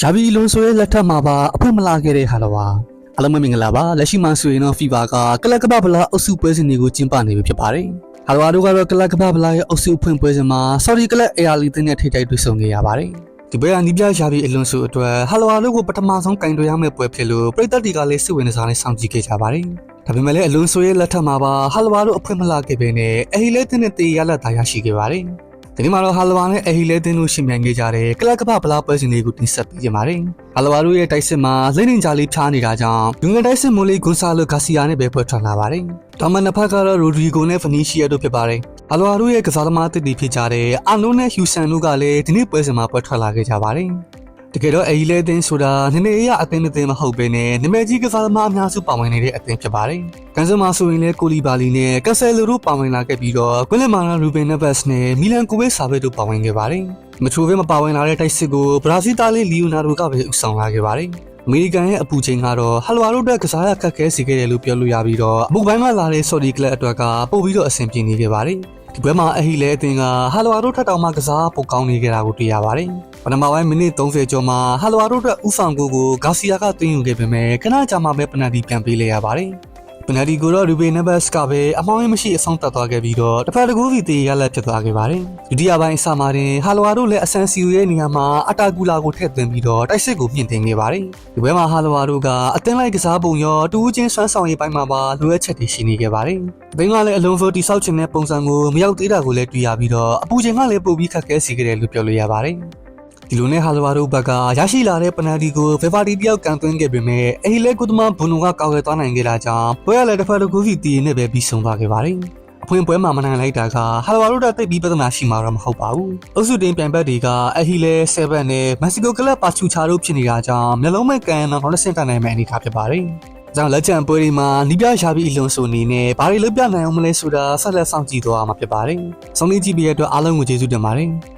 ရာဘီလွန်ဆိုရဲ့လက်ထက်မှာပါအဖွင့်မလာခဲ့တဲ့ဟာလောပါအားလုံးပဲမင်္ဂလာပါလက်ရှိမှာဆိုရင်တော့ FIFA ကကလပ်ကပ္ပဗလာအုပ်စုပွဲစဉ်တွေကိုကျင်းပနေပြီဖြစ်ပါတယ်ဟာလောတို့ကတော့ကလပ်ကပ္ပဗလာရဲ့အုပ်စုအဖွင့်ပွဲစဉ်မှာ Saudi ကလပ်အေယာလီတင်းနဲ့ထိပ်တိုက်တွေ့ဆုံခဲ့ရပါတယ်ဒီပွဲကနီးပြရာဘီအလွန်ဆိုအတွက်ဟာလောတို့ကိုပထမဆုံးကင်တွယ်ရမယ့်ပွဲဖြစ်လို့ပြည်သက်တီကလည်းစစ်ဝင်စားနဲ့စောင့်ကြည့်ခဲ့ကြပါတယ်ဒါပေမဲ့လည်းအလွန်ဆိုရဲ့လက်ထက်မှာပါဟာလောတို့အဖွင့်မလာခဲ့ပေနဲ့အဟီလဲတင်းနဲ့တေးရလက်သားရရှိခဲ့ပါတယ် ဒီနေ့မှာတော့ဟာလဝါနဲ့အဟီလဲတင်းတို့ရှင်မြန်ခဲ့ကြတဲ့ကလပ်ကပ္ပဗလာပွဲစဉ်လေးကိုတင်ဆက်ပေးကြပါမယ်။ဟာလဝါတို့ရဲ့တိုက်စစ်မှာလိမ့်နေကြလေးဖြားနေတာကြောင့်လူငယ်တိုက်စစ်မိုးလေးဂွန်ဆာလိုဂါစီယာနဲ့ပဲဖွဲ့ထွက်လာပါတယ်။တောင်မန်နှစ်ဖက်ကတော့ရိုဒရီဂိုနဲ့ဖနီရှီယာတို့ဖြစ်ပါတယ်။ဟာလဝါတို့ရဲ့ကစားသမားတစ်တီဖြစ်ကြတဲ့အာနိုနဲ့ဟျူဆန်တို့ကလည်းဒီနေ့ပွဲစဉ်မှာဖွဲ့ထွက်လာခဲ့ကြပါတယ်။ တကယ်တော့အီလဲတင်းဆိုတာနည်းနည်းအရအသင်းအသင်းမဟုတ်ဘဲနဲ့နမဲကြီးကစားသမားအများစုပါဝင်နေတဲ့အသင်းဖြစ်ပါတယ်။ကန်ဆယ်မာဆိုရင်လည်းကိုလီဘာလီနဲ့ကဆယ်လိုတို့ပါဝင်လာခဲ့ပြီးတော့ကွင်းလက်မာနာရူဘင်နက်ဘတ်စ်နဲ့မီလန်ကိုဝေးဆာဘက်တို့ပါဝင်ခဲ့ပါတယ်။မချိုဘဲမပါဝင်လာတဲ့တိုက်စစ်ကိုဘရာဇီးသားလေးလီယိုနာဒိုကပဲဦးဆောင်လာခဲ့ပါတယ်။အမေရိကန်ရဲ့အပူချိန်ကတော့ဟလဝါတို့အတွက်ကစားရခက်ခဲစေခဲ့တယ်လို့ပြောလို့ရပြီးတော့အမှုပိုင်းမှာလာတဲ့ဆော်ဒီကလပ်အတွက်ကပို့ပြီးတော့အဆင်ပြေနေခဲ့ပါတယ်။ ဒီဘက်မှာအဟီလဲအသင်းကဟာလဝါတို့ထက်တောင်မှကစားပိုကောင်းနေကြတာကိုတွေ့ရပါတယ်။ပထမပိုင်းမိနစ်30ကျော်မှာဟာလဝါတို့အတွက်ဥဆောင်ကိုကိုဂါစီယာကသွင်းယူခဲ့ပေမဲ့ခဏကြာမှပဲပနက်တီပြန်ပေးလိုက်ရပါတယ်။ ပနက်တီကိုတော့ရူဘီနဘတ်စ်ကပဲအမောင်းရမရှိအဆုံးသတ်သွားခဲ့ပြီးတော့တစ်ဖက်တစ်ကူစီတေးရလက်ဖြစ်သွားခဲ့ပါတယ်။ဒုတိယပိုင်းအစမှာတင်ဟာလဝါတို့လည်းအဆန်စီယိုရဲ့နေရာမှာအတာကူလာကိုထည့်သွင်းပြီးတော့တိုက်စစ်ကိုမြင့်တင်ခဲ့ပါတယ်။ဒီဘက်မှာဟာလဝါတို့ကအသင်းလိုက်ကစားပုံရောတူးချင်းဆွမ်းဆောင်ရေးပိုင်းမှာပါလိုအပ်ချက်တွေရှိနေခဲ့ပါတယ်။ဘင်းကလည်းအလုံးစုံတိဆောက်ခြင်းတဲ့ပုံစံကိုမရောက်သေးတာကိုလည်းတွေ့ရပြီးတော့အပူချိန်ကလည်းပိုပြီးခက်ခဲစေခဲ့တယ်လို့ပြောလို့ရပါတယ်။ ဒီလိုနဲ့ဟာလဝါတို့ဘက်ကရရှိလာတဲ့ပနယ်တီကိုဖေဖာတီတယောက်ကန်သွင်းခဲ့ပေမဲ့အဟီလဲကုသမဘွန်နိုကကောက်ရသွားနိုင်ခဲ့တာကြောင့်ပွဲရလည်းတစ်ဖက်တစ်ခုစီတီးနေပဲပြီးဆုံးသွားခဲ့ပါတယ်။အဖွင့်ပွဲမှာမနိုင်လိုက်တာကဟာလဝါတို့တက်သိပ်ပြီးပြဿနာရှိမှာတော့မဟုတ်ပါဘူး။အုပ်စုတင်ပြိုင်ဘက်တွေကအဟီလဲ7နဲ့မက္ဆီကိုကလပ်ပါချူချာတို့ဖြစ်နေတာကြောင့်မျိုးလုံးမဲ့ကန်တော့နောက်တစ်ဆင့်တက်နိုင်မယ့်အနေအထားဖြစ်ပါတယ်။ကြောင့်လက်ချံပွဲဒီမှာနီးပြရှာပြီးအလွန်ဆိုနေနဲ့ဘာတွေလုပ်ပြနိုင်အောင်မလဲဆိုတာဆက်လက်စောင့်ကြည့်သွားမှာဖြစ်ပါတယ်။ဆုံးဖြတ်ကြည့်ပြီးရတဲ့အတွက်အားလုံးကိုကျေးဇူးတင်ပါတယ်။